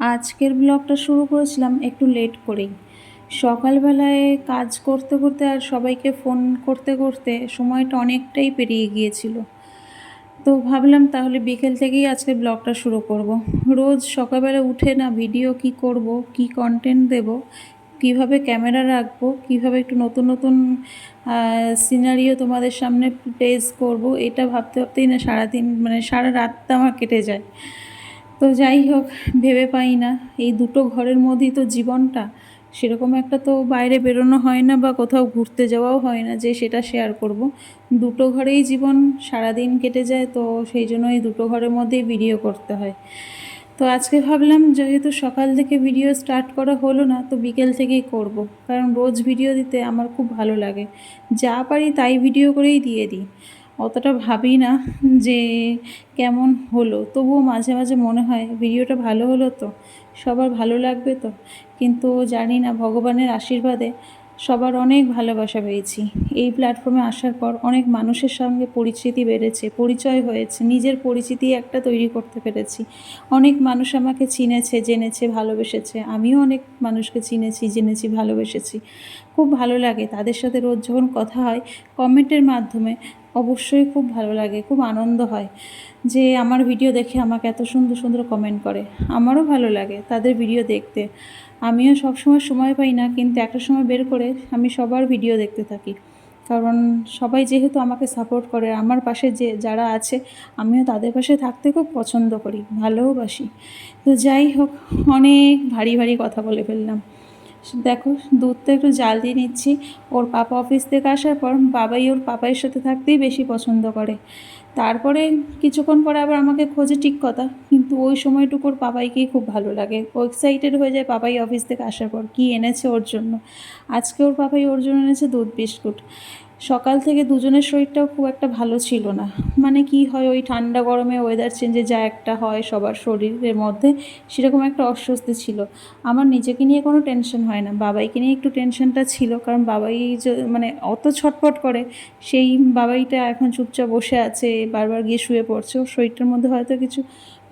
আজকের ব্লগটা শুরু করেছিলাম একটু লেট করেই। সকালবেলায় কাজ করতে করতে আর সবাইকে ফোন করতে করতে সময়টা অনেকটাই পেরিয়ে গিয়েছিল। তো ভাবলাম তাহলে বিকেল থেকেই আজকে ব্লগটা শুরু করব। রোজ সকালবেলা উঠে না ভিডিও কি করব, কি কন্টেন্ট দেব, কীভাবে ক্যামেরা রাখব, কীভাবে একটু নতুন নতুন সিনারিও তোমাদের সামনে প্লেস করব, এটা ভাবতে ভাবতেই না সারাদিন মানে সারা রাতটা আমার কেটে যায়। তো যাই হোক, ভেবে পাই না। এই দুটো ঘরের মধ্যেই তো জীবনটা। সেরকম একটা তো বাইরে বেরোনো হয় না বা কোথাও ঘুরতে যাওয়াও হয় না যে সেটা শেয়ার করব। দুটো ঘরেই জীবন সারাদিন কেটে যায়, তো সেই জন্য এই দুটো ঘরের মধ্যেই ভিডিও করতে হয়। তো আজকে ভাবলাম, যেহেতু সকাল থেকে ভিডিও স্টার্ট করা হলো না, তো বিকেল থেকেই করব। কারণ রোজ ভিডিও দিতে আমার খুব ভালো লাগে। যা পারি তাই ভিডিও করেই দিয়ে দিই। অতটা ভাবি না যে কেমন হলো। তবুও মাঝে মাঝে মনে হয় ভিডিওটা ভালো হলো তো, সবার ভালো লাগবে তো। কিন্তু জানি না, ভগবানের আশীর্বাদে সবার অনেক ভালোবাসা পেয়েছি। এই প্ল্যাটফর্মে আসার পর অনেক মানুষের সঙ্গে পরিচিতি বেড়েছে, পরিচয় হয়েছে, নিজের পরিচিতি একটা তৈরি করতে পেরেছি। অনেক মানুষ আমাকে চিনেছে, জেনেছে, ভালোবেসেছে। আমিও অনেক মানুষকে চিনেছি, জেনেছি, ভালোবেসেছি। খুব ভালো লাগে। তাদের সাথে রোজ যখন কথা হয় কমেন্টের মাধ্যমে অবশ্যই খুব ভালো লাগে, খুব আনন্দ হয় যে আমার ভিডিও দেখে আমাকে এত সুন্দর সুন্দর কমেন্ট করে। আমারও ভালো লাগে তাদের ভিডিও দেখতে। আমিও সবসময় সময় পাই না, কিন্তু একটা সময় বের করে আমি সবার ভিডিও দেখতে থাকি। কারণ সবাই যেহেতু আমাকে সাপোর্ট করে, আমার পাশে যে যারা আছে, আমিও তাদের পাশে থাকতে খুব পছন্দ করি ভালোবাসি তো যাই হোক, অনেক ভারী ভারী কথা বলে ফেললাম। দেখো, দুধটা একটু জাল দিয়ে নিচ্ছি। ওর পাপা অফিস থেকে আসার পর বাবাই ওর পাপাইয়ের সাথে থাকতেই বেশি পছন্দ করে। তারপরে কিছুক্ষণ পরে আবার আমাকে খোঁজে ঠিক কথা, কিন্তু ওই সময়টুকুর পাপাইকেই খুব ভালো লাগে। ও এক্সাইটেড হয়ে যায় পাপাই অফিস থেকে আসার পর, কী এনেছে ওর জন্য? আজকে ওর পাপাই ওর জন্য এনেছে দুধ বিস্কুট। সকাল থেকে দুজনের শরীরটাও খুব একটা ভালো ছিল না। মানে কি হয়, ওই ঠান্ডা গরমে ওয়েদার চেঞ্জে যা একটা হয় সবার শরীরের মধ্যে, সেরকম একটা অস্বস্তি ছিল। আমার নিজেকে নিয়ে কোনো টেনশন হয় না। বাবাইকে নিয়ে একটু টেনশনটা ছিল, কারণ বাবাই মানে অত ছটপট করে, সেই বাবাইটা এখন চুপচাপ বসে আছে, বারবার গিয়ে শুয়ে পড়ছে। ওর শরীরটার মধ্যে হয়তো কিছু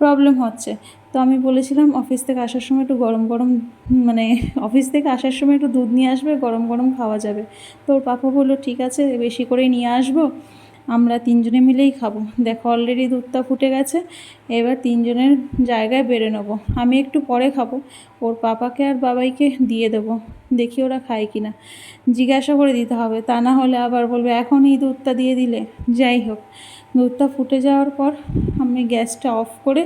প্রবলেম হচ্ছে। তো আমি বলেছিলাম অফিস থেকে আসার সময় একটু গরম গরম মানে অফিস থেকে আসার সময় একটু দুধ নিয়ে আসবে, গরম গরম খাওয়া যাবে। তো ওর পাপা বলল, ঠিক আছে, বেশি করেই নিয়ে আসব। আমরা তিনজনে মিলেই খাব। দেখো অলরেডি দুধটা ফুটে গেছে, এবার তিনজনের জায়গায় বেড়ে নেব। আমি একটু পরে খাব, ওর পাপাকে আর বাবাইকে দিয়ে দেবো, দেখি ওরা খায় কি না জিজ্ঞাসা করে দিতে হবে, তা না হলে আবার বলবে এখনই দুধটা দিয়ে দিলে? যাই হোক, দুধটা ফুটে যাওয়ার পর আমি গ্যাসটা অফ করে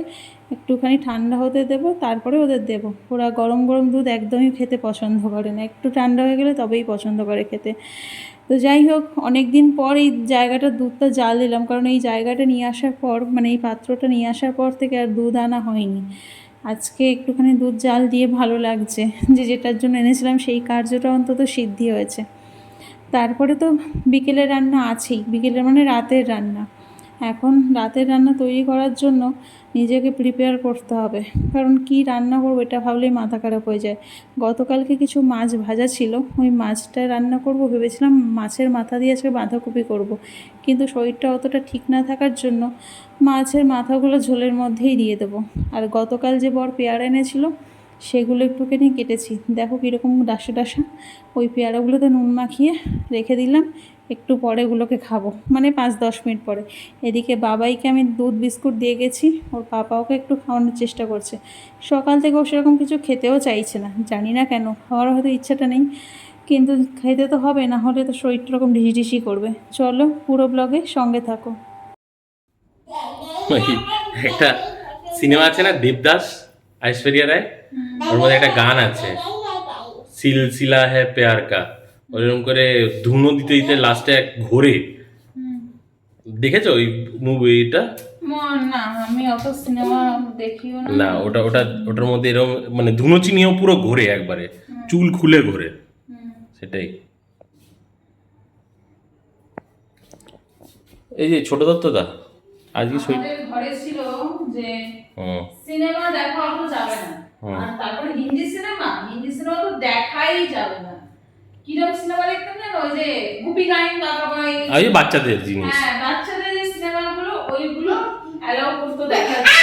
একটুখানি ঠান্ডা হতে দেবো, তারপরে ওদের দেবো। ওরা গরম গরম দুধ একদমই খেতে পছন্দ করে না। একটু ঠান্ডা হয়ে গেলে তবেই পছন্দ করে খেতে। তো যাই হোক অনেক দিন পর এই জায়গাটা দুধটা জাল দিলাম কারণ এই জায়গাটা নিয়ে আসার পর মানে এই পাত্রটা নিয়ে আসার পর থেকে আর দুধ আনা হয়নি। আজকে একটুখানি দুধ জাল দিয়ে ভালো লাগছে, যে যেটার জন্য এনেছিলাম সেই কার্যটা অন্তত সিদ্ধি হয়েছে। তারপরে তো বিকেলের রান্না আছেই বিকেলের মানে রাতের রান্না। এখন রাতের রান্না তৈরি করার জন্য নিজেকে প্রিপেয়ার করতে হবে। কারণ কি রান্না করব এটা ভাবলেই মাথা খারাপ হয়ে যায়। গতকালকে কিছু মাছ ভাজা ছিল, ওই মাছটা রান্না করব, ভেবেছিলাম মাছের মাথা দিয়ে আজকে বাঁধাকপি করব। কিন্তু শরীরটা অতটা ঠিক না থাকার জন্য মাছের মাথাগুলো ঝোলের মধ্যেই দিয়ে দেবো। আর গতকাল যে বর পেয়ারা এনেছিল, সেগুলো একটুখানি কেটেছি। দেখো কীরকম ডাসা ডাসা। ওই পেয়ারাগুলোতে নুন মাখিয়ে রেখে দিলাম। একটু পরে ওগুলোকে খাব। মানে পাঁচ, দশ মিনিট পরে। এদিকে বাবাইকে আমি দুধ, বিস্কুট দিয়ে গেছি। ওর পাপাওকে একটু খাওয়ানোর চেষ্টা করছে। সকাল থেকে ও সেরকম কিছু খেতেও চাইছে না। জানি না কেন, খাওয়ার হয়তো ইচ্ছাটা নেই। কিন্তু খেতে তো হবে, না হলে তো শরীরটা এরকম ঢিসি ঢিসি করবে। চলো পুরো ব্লগে সঙ্গে থাকো। একটা সিনেমা আছে না, দেবদাস, ঐশ্বরিয়া রায়? ওর মধ্যে একটা গান আছে। সিলসিলা হ্যাঁ প্যার কা। ওরকম করে ধুনো দিতে দিতে লাস্টে এক ঘোরে। দেখেছ ওই মুভিটা না আমি অত সিনেমা দেখিও না। ওটা ওটা ওটার মধ্যে এরকম মানে ধুনো চিনিয়েও পুরো ঘোরে একবারে। চুল খুলে ঘোরে। সেটাই। এই যে ছোট দত্তদা আজকে শরীর ঘরে ছিল যে হুম সিনেমা দেখা অত যাবে না। আর তারপরে হিন্দি সিনেমা হিন্দি সিনেমা তো দেখাই যাবে না। কীরকম সিনেমা দেখতাম জানো? ওই যে গুপি গাইন আর এই বাচ্চাদের জিনিস। হ্যাঁ বাচ্চাদের যে সিনেমাগুলো ওইগুলো অ্যালাউ করতো দেখা। না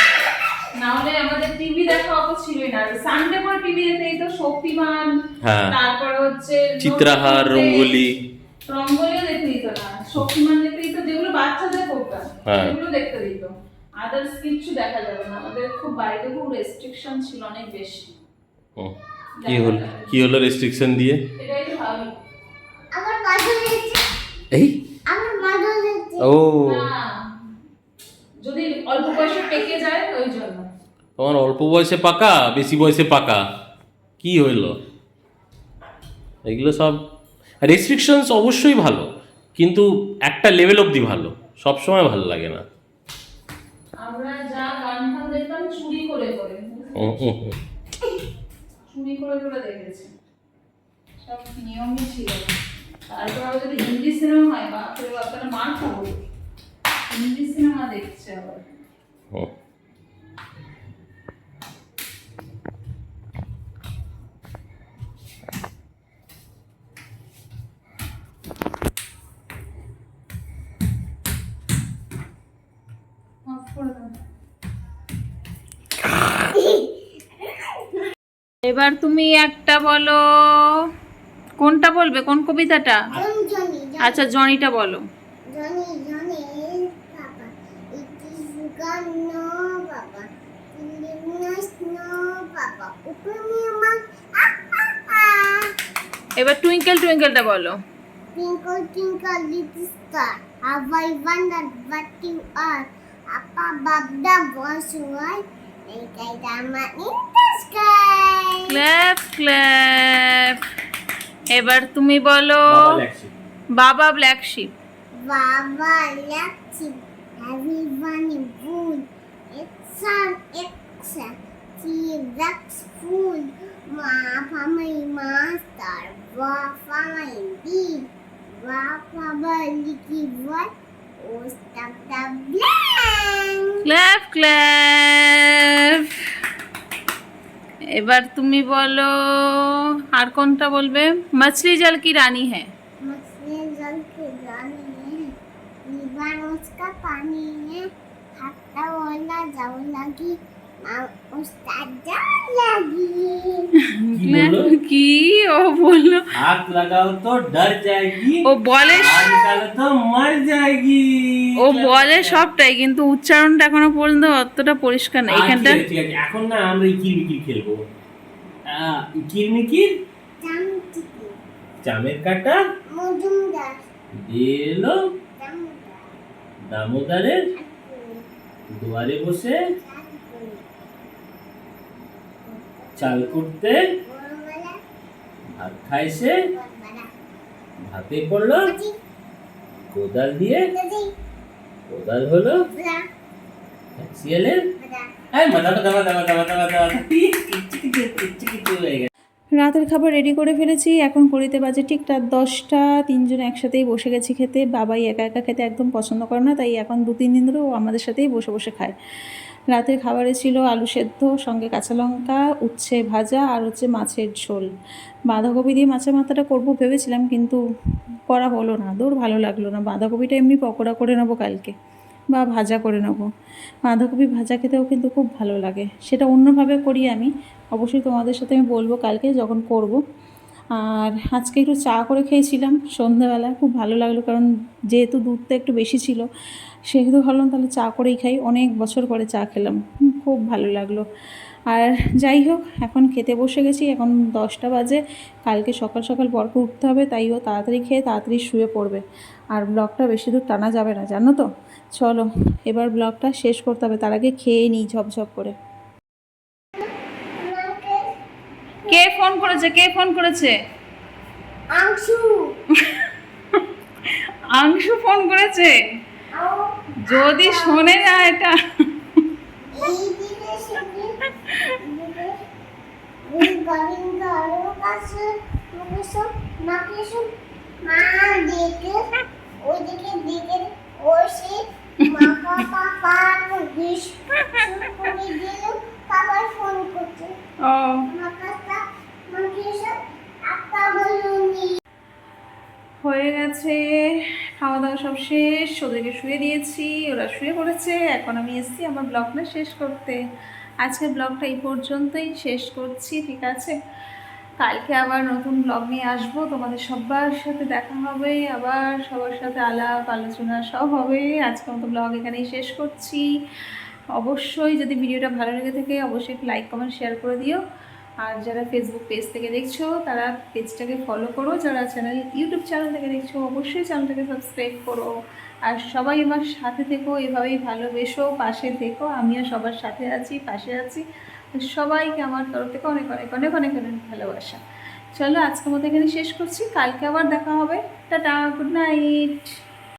নাহলে আমাদের টিভি দেখা অত ছিলই না। সানডে করে টিভি দেখতেই তো শক্তিমান হ্যাঁ। তারপরে হচ্ছে চিত্রাহার রঙ্গোলি। রঙ্গোলিও দেখতে দিত না। শক্তিমান দেখতে দিত যেগুলো বাচ্চাদের প্রোগ্রাম হ্যাঁ। সেগুলো দেখতে দিত। আদার্স কিছু দেখা যাবে না। আমাদের খুব বাড়িতে খুব রেস্ট্রিকশন ছিল অনেক বেশি। কি হলো কি হলো রেস্ট্রিকশন দিয়ে? এই? আমার ও। যদি অল্প বয়সে পেকে যায় ওই জন্য। তোমার অল্প বয়সে পাকা বেশি বয়সে পাকা? কি হইল? এগুলো সব রেস্ট্রিকশনস অবশ্যই ভালো কিন্তু একটা লেভেল অবধি ভালো সব সময় ভালো লাগে না। আমরা যা গান ফান দেখতাম চুরি করে করে হুম, হুম, হুম। চুরি করে করে দেখেছি। সব নিয়মই ছিল। তারপর আবার যদি হিন্দি সিনেমা হয় বাপরে বাপ তাহলে মার খাব হিন্দি সিনেমা দেখছে আবার। এবার তুমি একটা বলো। কোনটা বলবে? কোন কবিতাটা? আচ্ছা জনিটা বলো। এবার টুইঙ্কেল টুইঙ্কেলটা বলো। Twinkle twinkle little star how I wonder what are up above so high এই কাইটা আমার in the sky clap clap এবার তুমি বলো বাবা black sheep Baba Lexi, everyone in food. It's an extra. T-Rex food. Ma my master. Wa my indeed. Wa Papa Licky what? Oh, stop the blank. Clap clap এবার তুমি বলো আর কোনটা বলবে মছলি জল কি রানী হ্যাঁ मछली जल के जानी है दीवार उसका पानी है खाता बोला जाओ लगी माँ उसका जान लगी কি ও বললো हाथ लगाओ तो डर जाएगी ও বলে हाथ निकालो तो मर जाएगी ও বলে সবটাই কিন্তু উচ্চারণটা এখনও পর্যন্ত অতটা পরিষ্কার না। এখানটা ঠিক আছে, এখন না আমরা ইকির মিকির খেলব। ইকির চামের কাটা? এলো দামোদারের? দুয়ারে বসে? চাল করতে ভাত খাইছে ভাতে পড়ল কোদাল দিয়ে? কোদাল হলো শিয়ালের হয়ে রাতের খাবার রেডি করে ফেলেছি। এখন করিতে বাজে ঠিক রাত দশটা। তিনজন একসাথেই বসে গেছি খেতে। বাবাই একা একা খেতে একদম পছন্দ করে না তাই এখন দু তিন দিন ধরে ও আমাদের সাথেই বসে বসে খায়। রাতের খাবারে ছিল আলু সেদ্ধ সঙ্গে কাঁচা লঙ্কা উচ্ছে ভাজা আর হচ্ছে মাছের ঝোল। বাঁধাকপি দিয়ে মাছের মাথাটা করব ভেবেছিলাম কিন্তু করা হলো না। দূর ভালো লাগল না। বাঁধাকপিটা এমনি পকোড়া করে নেব কালকে। বা ভাজা করে নেব। বাঁধাকপি ভাজা খেতেও কিন্তু খুব ভালো লাগে। সেটা অন্যভাবে করি আমি। অবশ্যই তোমাদের সাথে আমি বলব কালকে যখন করব। আর আজকে একটু চা করে খেয়েছিলাম সন্ধ্যাবেলা খুব ভালো লাগল কারণ যেহেতু দুধটা একটু বেশি ছিল, সেহেতু ভাবলাম তাহলে চা করেই খাই। অনেক বছর পরে চা খেলাম। খুব ভালো লাগল। আর যাই হোক এখন খেতে বসে গেছি এখন দশটা বাজে। কালকে সকাল সকাল বরকে উঠতে হবে তাই ও তাড়াতাড়ি খেয়ে তাড়াতাড়ি শুয়ে পড়বে। আর ব্লগটা বেশি দূর টানা যাবে না জানো তো? চলো এবার ব্লগটা শেষ করতে হবে তার আগে খেয়ে নিই ঝপঝপ করে। কে ফোন করেছে? কে ফোন করেছে? আংশু। আংশু ফোন করেছে? যদি শোনে না এটা। মা দেখে ওই দিকে দিকে ওই সে মাকা পাপা বিষ করে দিল পাপার ফোন করছে ও মাকাটা মাকে সব আপা বলুনি হয়ে গেছে খাওয়া দাওয়া সব শেষ, ওদেরকে শুয়ে দিয়েছি, ওরা শুয়ে পড়েছে, এখন আমি এসেছি আমার ব্লগটা শেষ করতে। আজকের ব্লগটা এই পর্যন্তই, শেষ করছি, ঠিক আছে? কালকে আবার নতুন ব্লগ নিয়ে আসব, তোমাদের সবার সাথে দেখা হবে, আবার সবার সাথে আলাপ, আলোচনা সব হবে। আজকের মতো ব্লগ এখানেই শেষ করছি। অবশ্যই যদি ভিডিওটা ভালো লেগে থাকে, অবশ্যই লাইক কমেন্ট শেয়ার করে দিও। আর যারা ফেসবুক পেজ থেকে দেখছ, তারা পেজটাকে ফলো করো। যারা চ্যানেল ইউটিউব চ্যানেল থেকে দেখছ, অবশ্যই চ্যানেলটাকে সাবস্ক্রাইব করো। আর সবাই আমার সাথে থেকো, এভাবেই ভালোবেসো, পাশে থেকো। আমিও সবার সাথে আছি, পাশে আছি। সবাইকে আমার তরফ থেকে অনেক অনেক অনেক অনেক অনেক ভালোবাসা। চলো, আজকের মতো এখানে শেষ করছি। কালকে আবার দেখা হবে। Tata good night